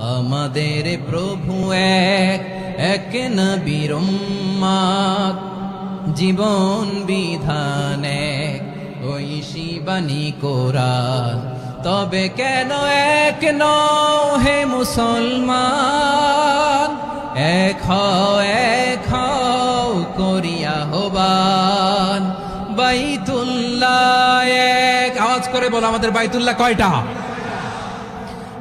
আমাদের প্রভু এক এক নবীর উম্মাদ। জীবন বিধান এক, ওই শিবানী তবে কেন এক নও হে মুসলমান? এক হও, এক করিয়া হবান বাইতুল্লাহ এক, আওয়াজ করে বলো আমাদের বাইতুল্লাহ কয়টা?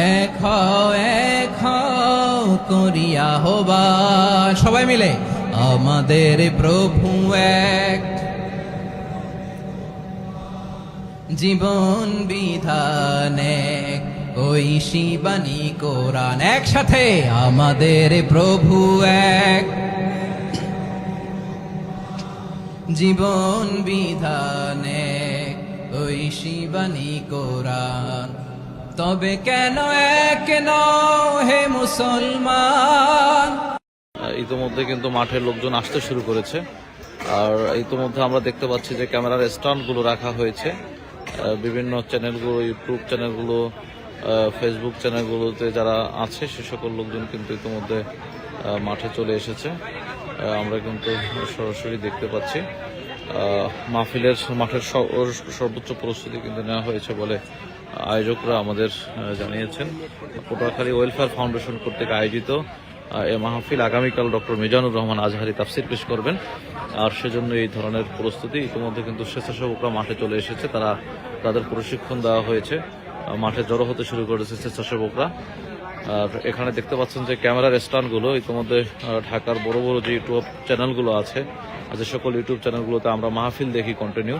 এক এক করিয়া হবা। সবাই মিলে, আমাদের প্রভু এক। জীবন বিধান এক, ওই শিবানী কোরআন একসাথে আমাদের প্রভু এক। জীবন বিধানে ওই শিবানী কোরআন তবে কেন এক হে মুসলমান? ইতোমধ্যে কিন্তু মাঠের লোকজন আসতে শুরু করেছে। আর ইতোমধ্যে আমরা দেখতে পাচ্ছি যে ক্যামেরার স্ট্যান্ডগুলো রাখা হয়েছে। বিভিন্ন চ্যানেলগুলো, ইউটিউব চ্যানেলগুলো ফেসবুক চ্যানেলগুলোতে যারা আছে, সে সকল লোকজন কিন্তু ইতোমধ্যে মাঠে চলে এসেছে। আমরা কিন্তু সরাসরি দেখতে পাচ্ছি। মাহফিলের মাঠের সর্বোচ্চ প্রস্তুতি কিন্তু নেওয়া হয়েছে বলে আয়োজকরা আমাদের জানিয়েছেন। পটুয়াখালী ওয়েলফেয়ার ফাউন্ডেশন কর্তৃক আয়োজিত এ মাহফিল আগামীকাল ডক্টর মিজানুর রহমান আজহারি তাফসির পেশ করবেন। আর সেজন্য এই ধরনের প্রস্তুতি ইতিমধ্যে কিন্তু স্বেচ্ছাসেবকরা মাঠে চলে এসেছে। তারা তাদের প্রশিক্ষণ দেওয়া হয়েছে। মাঠে জড়ো হতে শুরু করেছে স্বেচ্ছাসেবকরা। আর এখানে দেখতে পাচ্ছেন যে ক্যামেরার স্ট্যান্ডগুলো, ইতিমধ্যে ঢাকার বড় বড় যে ইউটিউব চ্যানেলগুলো আছে যে সকল ইউটিউব চ্যানেলগুলোতে আমরা মাহফিল দেখি কন্টিনিউ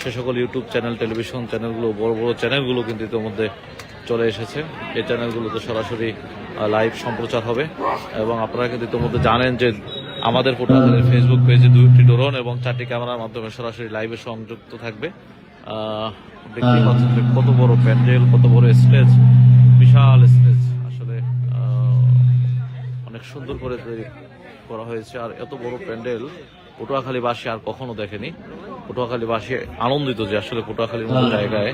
সে সকল ইউটিউব চ্যানেল, টেলিভিশন চ্যানেলগুলো, বড় বড় চ্যানেলগুলো কিন্তু ইতিমধ্যে চলে এসেছে। এই চ্যানেলগুলোতে সরাসরি লাইভ সম্প্রচার হবে। এবং আপনারা কিন্তু ইতিমধ্যে জানেন যে আমাদের পটুয়াখালীর ফেসবুক পেজে দুইটি ড্রোন এবং চারটি ক্যামেরার মাধ্যমে সরাসরি লাইভে সংযুক্ত থাকবে। আহ, দেখতেই পাচ্ছেন যে কত বড় প্যান্ডেল কত বড় স্টেজ বিশাল স্টেজ। আসলে অনেক সুন্দর করে তৈরি করা হয়েছে। আর এত বড় প্যান্ডেল পটুয়াখালীবাসী আর কখনো দেখেনি। পটুয়াখালীবাসী আনন্দিত যে আসলে পটুয়াখালীর মতো জায়গায়।